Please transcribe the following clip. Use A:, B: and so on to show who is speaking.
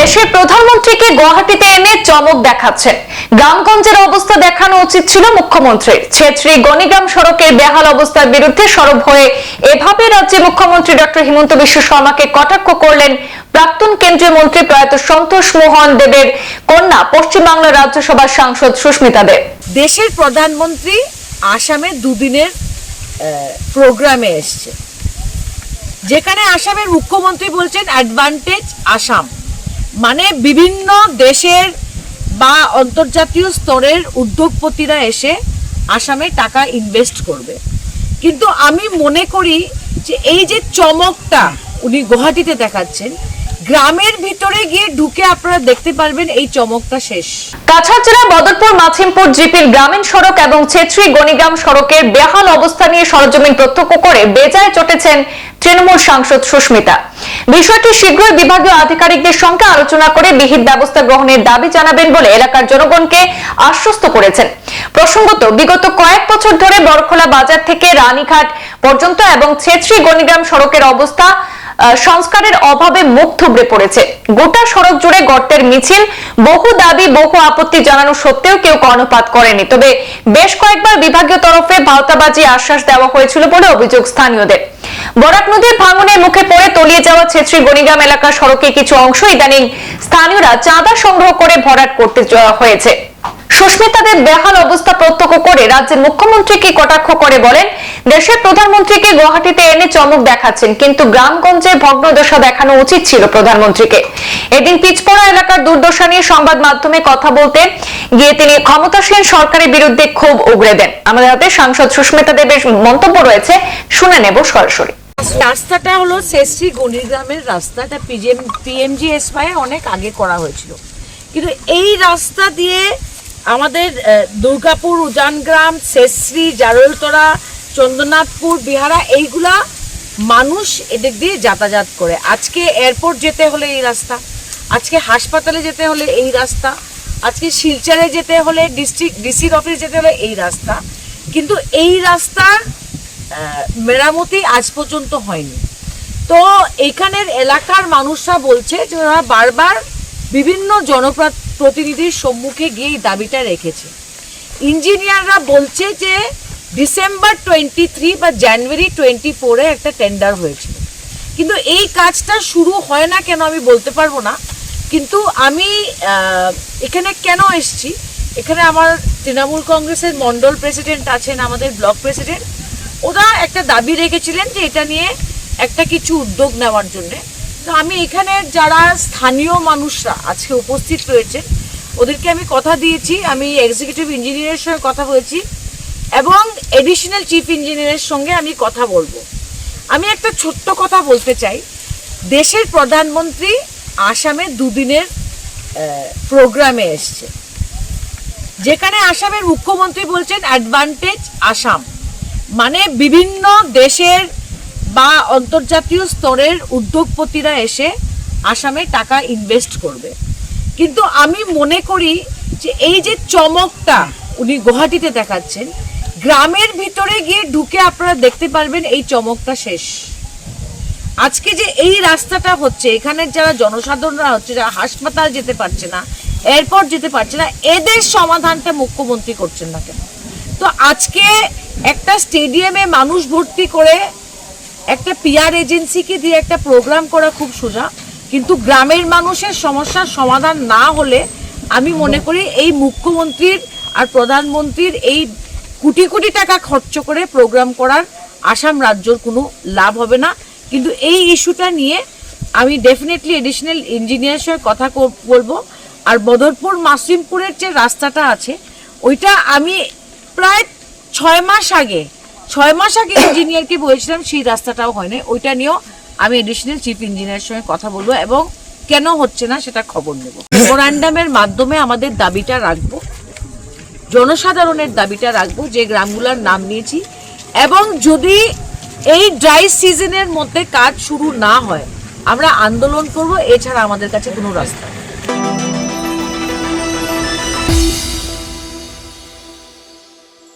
A: দেশের প্রধানমন্ত্রীকে গুয়াহাটিতে এনে চমক দেখাচ্ছেন। গ্রামগঞ্জের অবস্থা দেখানো উচিত ছিল মুখ্যমন্ত্রীর। ছেত্রী গণিগ্রাম সড়কের বেহাল অবস্থার বিরুদ্ধে সরব হয়ে এভাবে রাজ্যে মুখ্যমন্ত্রী ডক্টর হিমন্ত বিশ্ব শর্মাকে কটাক্ষ করলেন প্রাক্তন কেন্দ্রীয় মন্ত্রী প্রয়াত সন্তোষ মোহন দেবের কন্যা পশ্চিমবাংলার রাজ্যসভার সাংসদ সুস্মিতা দেব।
B: দেশের প্রধানমন্ত্রী আসামে দুদিনের প্রোগ্রামে এসছে। যেখানে আসামের মুখ্যমন্ত্রী বলছেন অ্যাডভান্টেজ আসাম মানে বিভিন্ন দেশের বা আন্তর্জাতীয় স্তরের উদ্যোগপতিরা এসে আসামে টাকা ইনভেস্ট করবে। কিন্তু আমি মনে করি যে এই যে চমকটা উনি গুয়াহাটিতে দেখাচ্ছেন গ্রামের ভিতরে গিয়ে ঢুকে আপনারা দেখতে পারবেন এই চমকটা শেষ।
A: কাছাড় জেলার বদরপুর, মাছিমপুর, জিপির গ্রামীণ সড়ক এবং ছেত্রী গণিগ্রাম সড়কের বেহাল অবস্থা নিয়ে সরজমিন প্রত্যক্ষ করে বেজায় চটেছেন তৃণমূল সাংসদ সুস্মিতা। বিষয়টি শীঘ্রই বিভাগীয় আধিকারিকদের সঙ্গে আলোচনা করে বিহিত ব্যবস্থা গ্রহণের দাবি জানাবেন বলে এলাকার জনগণকে আশ্বস্ত করেছেন। প্রসঙ্গত, বিগত কয়েক বছর ধরে বরখোলা বাজার থেকে রানীঘাট পর্যন্ত এবং ছেত্রী গণিগ্রাম সড়কের অবস্থা সংস্কারের অভাবে মুখ থুবড়ে পড়েছে। গোটা সড়ক জুড়ে গর্তের মিছিল, বহু দাবি, বহু আপত্তি জানানো সত্ত্বেও কেউ কর্ণপাত করেনি। তবে বেশ কয়েকবার বিভাগীয় তরফে ভাওতাবাজি আশ্বাস দেওয়া হয়েছিল বলে অভিযোগ স্থানীয়দের। বরাক নদীর ভাঙনের মুখে পড়ে তলিয়ে যাওয়া ছেত্রী গণিগ্রাম এলাকার সড়কের কিছু অংশ ইদানিং স্থানীয়রা চাঁদা সংগ্রহ করে ভরাট করতে হয়েছে। সুস্মিতাদের বেহাল অবস্থা প্রত্যক্ষ করে রাজ্যের মুখ্যমন্ত্রীকে কটাক্ষ করে বলেন, দেশের প্রধানমন্ত্রীকে গুয়াহাটিতে এনে চমক দেখাচ্ছেন, কিন্তু গ্রামগঞ্জে ভগ্নদশা দেখানো উচিত ছিল প্রধানমন্ত্রীকে। এদিন পিচপড়া এলাকার দুর্দশা নিয়ে সংবাদ মাধ্যমে কথা বলতে গিয়ে তিনি ক্ষমতাসীন সরকারের বিরুদ্ধে ক্ষোভ উগড়ে দেন। আমাদের হাতে সাংসদ সুস্মিতা দেবের মন্তব্য রয়েছে, শুনে নেব সরাসরি।
B: রাস্তাটা হলো শেষশ্রী গণিগ্রামের রাস্তাটা পিজিএম পিএমজিএসওয়াই অনেক আগে করা হয়েছিল। কিন্তু এই রাস্তা দিয়ে আমাদের দুর্গাপুর, উজানগ্রাম, শেষশ্রী জারলতলা চন্দ্রনাথপুর বিহারা, এইগুলা মানুষ এদিক দিয়ে যাতায়াত করে। আজকে এয়ারপোর্ট যেতে হলে এই রাস্তা, আজকে হাসপাতালে যেতে হলে এই রাস্তা, আজকে শিলচরে যেতে হলে ডিস্ট্রিক্ট ডিসির অফিস যেতে হলে এই রাস্তা। কিন্তু এই রাস্তার মেরামতি আজ পর্যন্ত হয়নি। তো এখানের এলাকার মানুষরা বলছে যে ওরা বারবার বিভিন্ন জনপ্রতিনিধির সম্মুখে গিয়ে এই দাবিটা রেখেছে। ইঞ্জিনিয়াররা বলছে যে, ডিসেম্বর টোয়েন্টি থ্রি বা জানুয়ারি টোয়েন্টি ফোরে একটা টেন্ডার হয়েছিল। কিন্তু এই কাজটা শুরু হয় না কেন আমি বলতে পারব না। কিন্তু আমি এখানে কেন এসেছি? এখানে আমার তৃণমূল কংগ্রেসের মন্ডল প্রেসিডেন্ট আছেন, আমাদের ব্লক প্রেসিডেন্ট। ওরা একটা দাবি রেখেছিলেন যে এটা নিয়ে একটা কিছু উদ্যোগ নেওয়ার জন্যে। তো আমি এখানে যারা স্থানীয় মানুষরা আজকে উপস্থিত রয়েছেন ওদেরকে আমি কথা দিয়েছি, আমি এক্সিকিউটিভ ইঞ্জিনিয়ারের সঙ্গে কথা বলেছি এবং এডিশনাল চিফ ইঞ্জিনিয়ারের সঙ্গে আমি কথা বলব। আমি একটা ছোট্ট কথা বলতে চাই। দেশের প্রধানমন্ত্রী আসামে দুদিনের প্রোগ্রামে এসছে। যেখানে আসামের মুখ্যমন্ত্রী বলছেন অ্যাডভান্টেজ আসাম মানে বিভিন্ন দেশের বা অন্তর্জাতীয় স্তরের উদ্যোগপতিরা এসে আসামে টাকা ইনভেস্ট করবে। কিন্তু আমি মনে করি যে এই যে চমকটা উনি গুয়াহাটিতে দেখাচ্ছেন, গ্রামের ভিতরে গিয়ে ঢুকে আপনারা দেখতে পারবেন এই চমকটা শেষ। আজকে যে এই রাস্তাটা হচ্ছে, এখানের যারা জনসাধারণরা হচ্ছে, যারা হাসপাতাল যেতে পারছে না, এয়ারপোর্ট যেতে পারছে না, এদের সমাধানটা মুখ্যমন্ত্রী করছেন না কেন? তো আজকে একটা স্টেডিয়ামে মানুষ ভর্তি করে একটা পিআর এজেন্সিকে দিয়ে একটা প্রোগ্রাম করা খুব সোজা, কিন্তু গ্রামের মানুষের সমস্যার সমাধান না হলে আমি মনে করি এই মুখ্যমন্ত্রীর আর প্রধানমন্ত্রীর এই কোটি কোটি টাকা খরচ করে প্রোগ্রাম করার আসাম রাজ্যর কোনো লাভ হবে না। কিন্তু এই ইস্যুটা নিয়ে আমি ডেফিনেটলি এডিশনাল ইঞ্জিনিয়ারের সঙ্গে কথা বলব। আর বদরপুর মাসিমপুরের যে রাস্তাটা আছে, ওইটা আমি প্রায় ছয় মাস আগে ছয় মাস আগে ইঞ্জিনিয়ারকে বলেছিলাম সেই রাস্তাটাও হয়নি ওইটা নিয়েও আমি এডিশনাল চিফ ইঞ্জিনিয়ারের সঙ্গে কথা বলব এবং কেন হচ্ছে না সেটা খবর নেব মেমোরান্ডামের মাধ্যমে আমাদের দাবিটা রাখব, জনসাধারণের দাবিটা রাখব যে গ্রামগুলোর নাম নিয়েছি এবং যদি এই ড্রাই সিজনের মধ্যে কাজ শুরু না হয়, আমরা আন্দোলন করব, এছাড়া আমাদের কাছে কোনো রাস্তা।